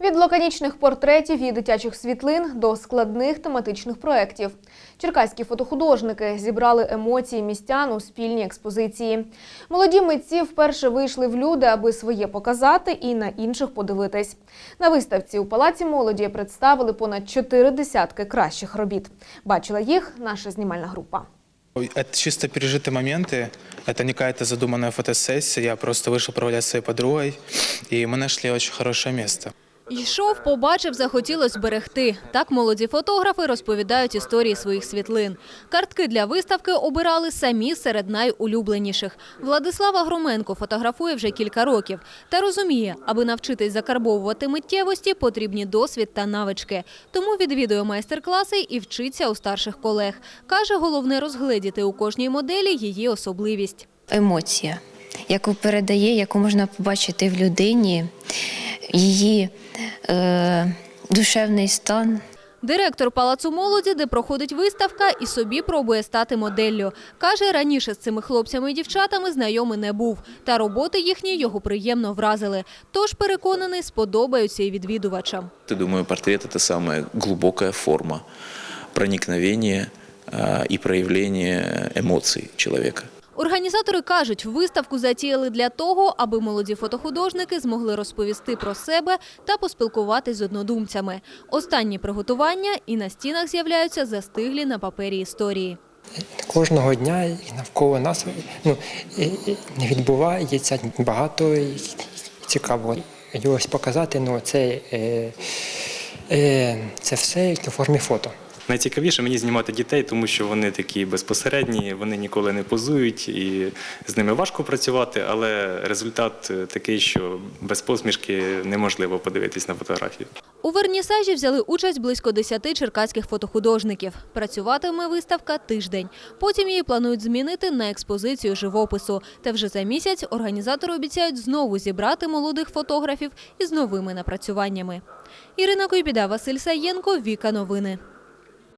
Від лаконічних портретів і дитячих світлин до складних тематичних проєктів. Черкаські фотохудожники зібрали емоції містян у спільній експозиції. Молоді митці вперше вийшли в люди, аби своє показати і на інших подивитись. На виставці у Палаці молоді представили понад чотири десятки кращих робіт. Бачила їх наша знімальна група. Это чисто пережитые моменты. Это не какая-то задуманная фотосессия. Я просто вышел прогулять с своей подругой, и мы нашли очень хорошее место. Йшов, побачив, захотілось берегти. Так молоді фотографи розповідають історії своїх світлин. Картки для виставки обирали самі серед найулюбленіших. Владислава Громенко фотографує вже кілька років та розуміє, аби навчитись закарбовувати миттєвості, потрібні досвід та навички. Тому відвідує майстер-класи і вчиться у старших колег. Каже, головне розгледіти у кожній моделі її особливість. емоція, яку передає, яку можна побачити в людині, її е, душевний стан. Директор Палацу молоді, де проходить виставка, і собі пробує стати моделлю. Каже, раніше з цими хлопцями і дівчатами знайомий не був. Та роботи їхні його приємно вразили. Тож, переконаний, сподобаються і відвідувачам. Думаю, портрет – это самая глубокая форма проникновения а, и проявления эмоций человека. Організатори кажуть, виставку затіяли для того, аби молоді фотохудожники змогли розповісти про себе та поспілкуватись з однодумцями. Останні приготування і на стінах з'являються застиглі на папері історії. Кожного дня і навколо нас ну, і відбувається багато і цікавого. І ось показати ну, це, е, е, це все у формі фото. Найцікавіше мені знімати дітей, тому що вони такі безпосередні, вони ніколи не позують, і з ними важко працювати, але результат е, такий, що без посмішки неможливо подивитись на фотографію. У вернісажі взяли участь близько 10 черкаських фотохудожників. Працюватиме виставка тиждень. Потім її планують змінити на експозицію живопису. Та вже за місяць організатори обіцяють знову зібрати молодих фотографів із новими напрацюваннями. Ірина Койбіда, Василь Саєнко, Віка Новини.